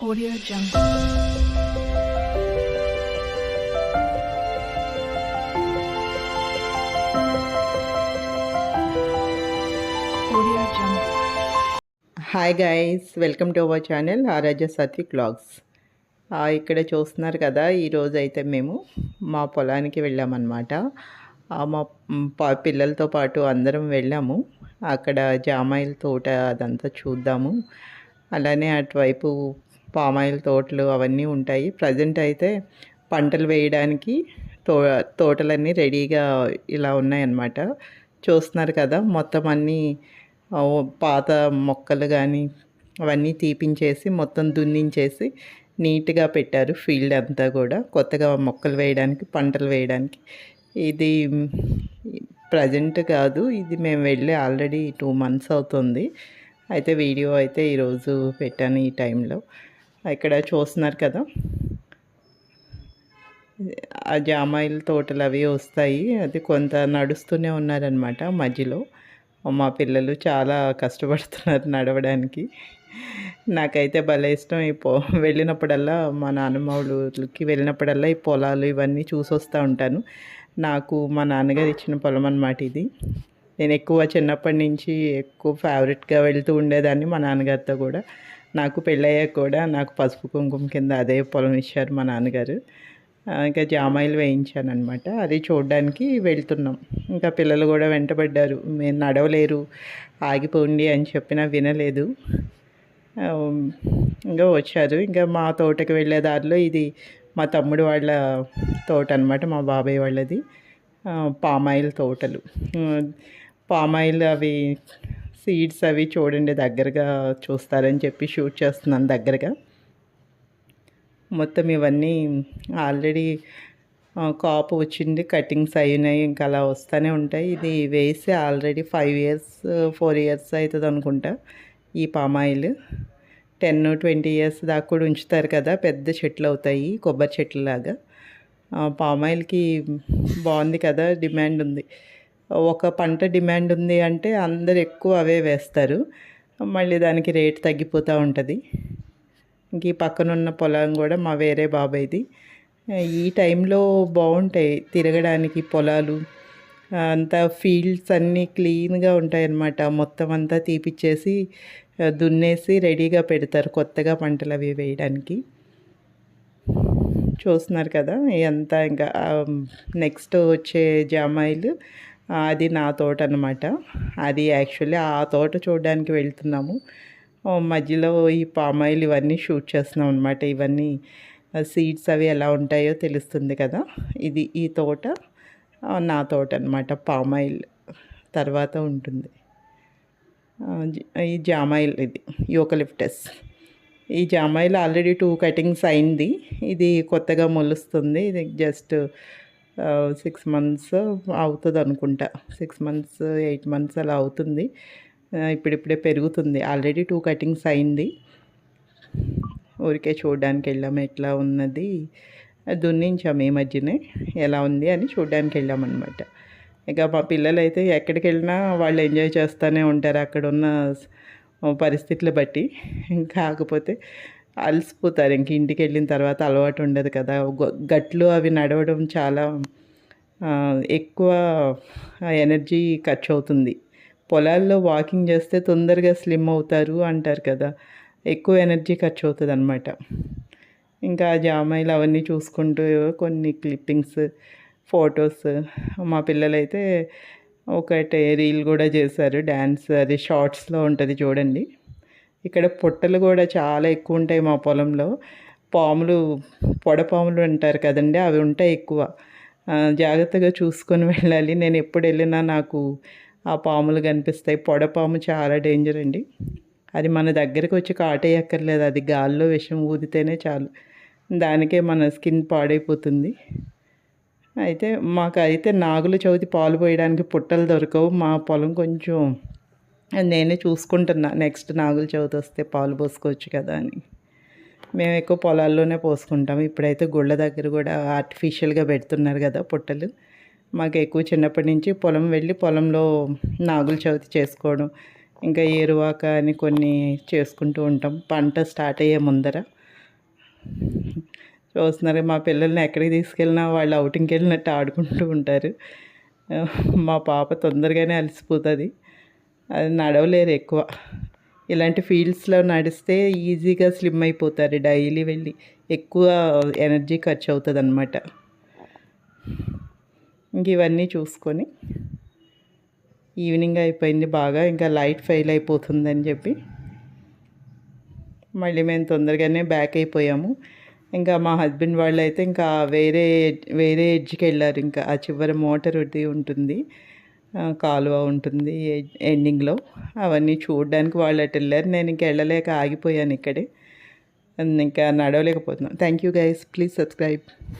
Audio Jungle. Audio Jungle. Hi guys welcome to our channel ఆరాజ Satvik vlogs ఇక్కడ చూస్తున్నారు కదా ఈరోజు అయితే మేము మా పొలానికి వెళ్ళామన్నమాట మా పా- పిల్లలతో పాటు అందరం వెళ్ళాము అక్కడ జామాయిల తోట అదంతా చూద్దాము అలానే అటువైపు పామాయిల్ తోటలు అవన్నీ ఉంటాయి. ప్రజెంట్ అయితే పంటలు వేయడానికి తో తోటలన్నీ రెడీగా ఇలా ఉన్నాయన్నమాట. చూస్తున్నారు కదా మొత్తం అన్నీ పాత మొక్కలు కానీ అవన్నీ తీపించేసి మొత్తం దున్నించేసి నీట్గా పెట్టారు ఫీల్డ్ అంతా కూడా. కొత్తగా మొక్కలు వేయడానికి పంటలు వేయడానికి. ఇది ప్రజెంట్ కాదు ఇది మేము వెళ్ళి ఆల్రెడీ టూ మంత్స్ అవుతుంది. అయితే వీడియో అయితే ఈరోజు పెట్టాను ఈ టైంలో. ఇక్కడ చూస్తున్నారు కదా. ఆ జామాయిల తోటలు అవి వస్తాయి. అది కొంత నడుస్తూనే ఉన్నారనమాట మధ్యలో. మా పిల్లలు చాలా కష్టపడుతున్నారు నడవడానికి. నాకైతే భలే ఇష్టం. ఈ పో వెళ్ళినప్పుడల్లా మా నాన్నమ్మలకి వెళ్ళినప్పుడల్లా ఈ పొలాలు ఇవన్నీ చూసి వస్తూ ఉంటాను. నాకు మా నాన్నగారు ఇచ్చిన పొలం అన్నమాట ఇది. నేను ఎక్కువ చిన్నప్పటి నుంచి ఎక్కువ ఫేవరెట్గా వెళ్తూ ఉండేదాన్ని మా నాన్నగారితో కూడా. నాకు పెళ్ళయ్యాక కూడా నాకు పసుపు కుంకుమ కింద అదే పొలం ఇచ్చారు మా నాన్నగారు. ఇంకా జామాయిలు వేయించాను అనమాట అది చూడడానికి వెళ్తున్నాం. ఇంకా పిల్లలు కూడా వెంటబడ్డారు. మేము నడవలేరు ఆగిపోండి అని చెప్పినా వినలేదు. ఇంకా వచ్చారు. ఇంకా మా తోటకి వెళ్ళే దారిలో ఇది మా తమ్ముడు వాళ్ళ తోట అనమాట మా బాబాయ్ వాళ్ళది. పామాయిల్ తోటలు. పామాయిల్ అవి సీడ్స్ అవి చూడండి దగ్గరగా చూస్తారని చెప్పి షూట్ చేస్తున్నాను దగ్గరగా. మొత్తం ఇవన్నీ ఆల్రెడీ కాపు వచ్చింది కటింగ్స్ అయినాయి ఇంకా అలా వస్తూనే ఉంటాయి. ఇది వేసి already five years four years అవుతుంది అనుకుంటా ఈ పామాయిల్ టెన్ ట్వంటీ ఇయర్స్ దాకా కూడా ఉంచుతారు కదా పెద్ద చెట్లు అవుతాయి కొబ్బరి చెట్లు లాగా పామాయిల్కి బాగుంది కదా డిమాండ్ ఉంది. ఒక పంట డిమాండ్ ఉంది అంటే అందరు ఎక్కువ అవే వేస్తారు. మళ్ళీ దానికి రేట్ తగ్గిపోతూ ఉంటుంది. ఇంక ఈ పక్కన ఉన్న పొలం కూడా మా వేరే బాబాయ్ది. ఈ టైంలో బాగుంటాయి తిరగడానికి పొలాలు. అంతా ఫీల్డ్స్ అన్నీ క్లీన్గా ఉంటాయన్నమాట. మొత్తం అంతా తీపిచ్చేసి దున్నేసి రెడీగా పెడతారు కొత్తగా పంటలు అవి వేయడానికి. చూస్తున్నారు కదా ఇదంతా ఇంకా నెక్స్ట్ వచ్చే జామాయిలు అది నా తోట అనమాట అది యాక్చువల్లీ ఆ తోట చూడడానికి వెళ్తున్నాము. మధ్యలో ఈ పామాయిల్ ఇవన్నీ షూట్ చేస్తున్నాం అనమాట ఇవన్నీ సీడ్స్ అవి ఎలా ఉంటాయో తెలుస్తుంది కదా. ఇది ఈ తోట నా తోట అనమాట పామాయిల్ తర్వాత ఉంటుంది. ఈ జామాయిల్ ఇది యూకలిప్టస్. ఈ జామాయిల్ ఆల్రెడీ టూ కటింగ్స్ అయింది. ఇది కొత్తగా మొలుస్తుంది. ఇది జస్ట్ సిక్స్ మంత్స్ అవుతుంది అనుకుంటా సిక్స్ మంత్స్ ఎయిట్ మంత్స్ అలా అవుతుంది. ఇప్పుడిప్పుడే పెరుగుతుంది. ఆల్రెడీ టూ కటింగ్స్ అయింది. ఊరికే చూడడానికి వెళ్ళాము. ఎట్లా ఉన్నది? దున్నించాము ఈ మధ్యనే. ఎలా ఉంది అని చూడడానికి వెళ్ళామన్నమాట. ఇక మా పిల్లలు అయితే ఎక్కడికి వెళ్ళినా వాళ్ళు ఎంజాయ్ చేస్తూనే ఉంటారు అక్కడ ఉన్న పరిస్థితులు బట్టి. కాకపోతే అలసిపోతారు. ఇంక ఇంటికి వెళ్ళిన తర్వాత అలవాటు ఉండదు కదా. గట్లు అవి నడవడం చాలా ఎక్కువ ఎనర్జీ ఖర్చు అవుతుంది పొలాల్లో వాకింగ్ చేస్తే తొందరగా స్లిమ్ అవుతారు అంటారు కదా. ఎక్కువ ఎనర్జీ ఖర్చు అవుతుంది అనమాట ఇంకా జామాయిలు అవన్నీ చూసుకుంటూ కొన్ని క్లిప్పింగ్స్ ఫొటోస్ మా పిల్లలైతే ఒకటి రీల్ కూడా చేశారు. డ్యాన్స్ అది షార్ట్స్లో ఉంటుంది చూడండి. ఇక్కడ పుట్టలు కూడా చాలా ఎక్కువ ఉంటాయి మా పొలంలో. పాములు పొడపాములు అంటారు కదండి అవి ఉంటాయి ఎక్కువ. జాగ్రత్తగా చూసుకొని వెళ్ళాలి. నేను ఎప్పుడు వెళ్ళినా నాకు ఆ పాములు కనిపిస్తాయి. పొడపాము చాలా డేంజర్ అండి. అది మన దగ్గరకు వచ్చి కాటేయక్కర్లేదు. అది గాల్లో విషం ఊదితేనే చాలు. దానికే మన స్కిన్ పాడైపోతుంది. అయితే మాకు అయితే నాగుల చవితి పాలు పోయడానికి పుట్టలు దొరకవు. మా పొలం కొంచెం నేనే చూసుకుంటున్నా. నెక్స్ట్ నాగుల చవితి వస్తే పాలు పోసుకోవచ్చు కదా అని. మేము ఎక్కువ పొలాల్లోనే పోసుకుంటాం. ఇప్పుడైతే గుళ్ళ దగ్గర కూడా ఆర్టిఫిషియల్గా పెడుతున్నారు కదా పుట్టలు. మాకు ఎక్కువ చిన్నప్పటి నుంచి పొలం వెళ్ళి పొలంలో నాగుల చవితి చేసుకోవడం ఇంకా ఏరువాక అని కొన్ని చేసుకుంటూ ఉంటాం. పంట స్టార్ట్ అయ్యే ముందర. చూస్తున్నారు మా పిల్లల్ని ఎక్కడికి తీసుకెళ్ళినా వాళ్ళు అవుటింగ్కి వెళ్ళినట్టు ఆడుకుంటూ ఉంటారు. మా పాప తొందరగానే అలసిపోతుంది. అది నడవలేరు ఎక్కువ. ఇలాంటి ఫీల్డ్స్లో నడిస్తే ఈజీగా స్లిమ్ అయిపోతారు డైలీ వెళ్ళి. ఎక్కువ ఎనర్జీ ఖర్చు అవుతుంది అనమాట ఇంక ఇవన్నీ చూసుకొని ఈవినింగ్ అయిపోయింది బాగా. ఇంకా లైట్ ఫెయిల్ అయిపోతుందని చెప్పి మళ్ళీ మేము తొందరగానే బ్యాక్ అయిపోయాము. ఇంకా మా హస్బెండ్ వాళ్ళు అయితే ఇంకా వేరే వేరే ఎడ్జ్కి వెళ్ళారు. ఇంకా ఆ చివరి మోటార్ అది ఉంటుంది. కాలువ ఉంటుంది ఎండింగ్లో. అవన్నీ చూడడానికి వాళ్ళు అటు వెళ్ళారు. నేను ఇంకా వెళ్ళలేక ఆగిపోయాను ఇక్కడే. ఇంకా నడవలేకపోతున్నాను. Thank you guys please subscribe